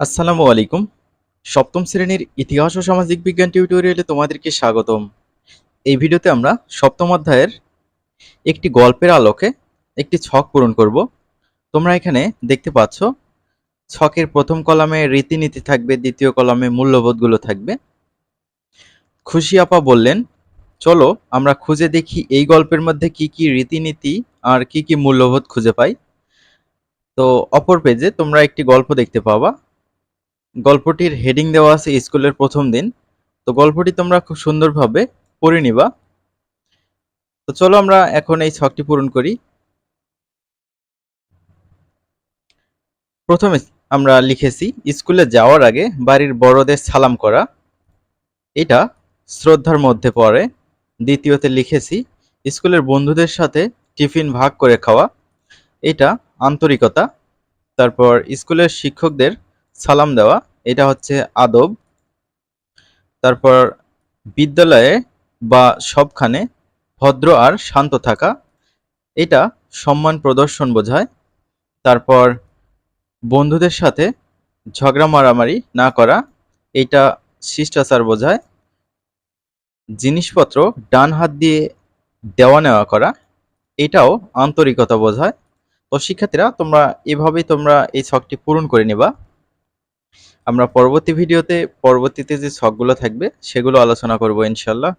আসসালামু আলাইকুম। সপ্তম শ্রেণির ইতিহাস ও সামাজিক বিজ্ঞান টিউটোরিয়ালে তোমাদেরকে স্বাগতম। এই ভিডিওতে আমরা সপ্তম অধ্যায়ের একটি গল্পের আলোকে একটি ছক পূরণ করব। তোমরা এখানে দেখতে পাচ্ছ, ছকের প্রথম কলামে রীতিনীতি থাকবে, দ্বিতীয় কলামে মূল্যবোধগুলো থাকবে। খুশি আপা বললেন, চলো আমরা খুঁজে দেখি এই গল্পের মধ্যে কি কি রীতিনীতি আর কি কি মূল্যবোধ খুঁজে পাই। তো অপর পেজে তোমরা একটি গল্প দেখতে পাবা। গল্পটির হেডিং দেওয়া আছে স্কুলের প্রথম দিন। তো গল্পটি তোমরা খুব সুন্দরভাবে পড়ে নিবা। তো চলো আমরা এখন এই ছকটি পূরণ করি। প্রথমে আমরা লিখেছি, স্কুলে যাওয়ার আগে বাড়ির বড়দের সালাম করা। এটা শ্রদ্ধার মধ্যে পড়ে। দ্বিতীয়তে লিখেছি, স্কুলের বন্ধুদের সাথে টিফিন ভাগ করে খাওয়া। এটা আন্তরিকতা। তারপর স্কুলের শিক্ষকদের সালাম দেওয়া। এটা হচ্ছে আদব। তারপর বিদ্যালয়ে বা সবখানে ভদ্র আর শান্ত থাকা, এটা সম্মান প্রদর্শন বোঝায়। তারপর বন্ধুদের সাথে ঝগড়া মারামারি না করা, এটা শিষ্টাচার বোঝায়। জিনিসপত্র ডান হাত দিয়ে দেওয়া নেওয়া করা, এটাও আন্তরিকতা বোঝায়। তো শিক্ষার্থীরা, তোমরা এভাবেই তোমরা এই ছকটি পূরণ করে নিবা। আমরা পরবর্তী ভিডিওতে পরবর্তীতে যে ছকগুলো থাকবে সেগুলো আলোচনা করব ইনশাল্লাহ।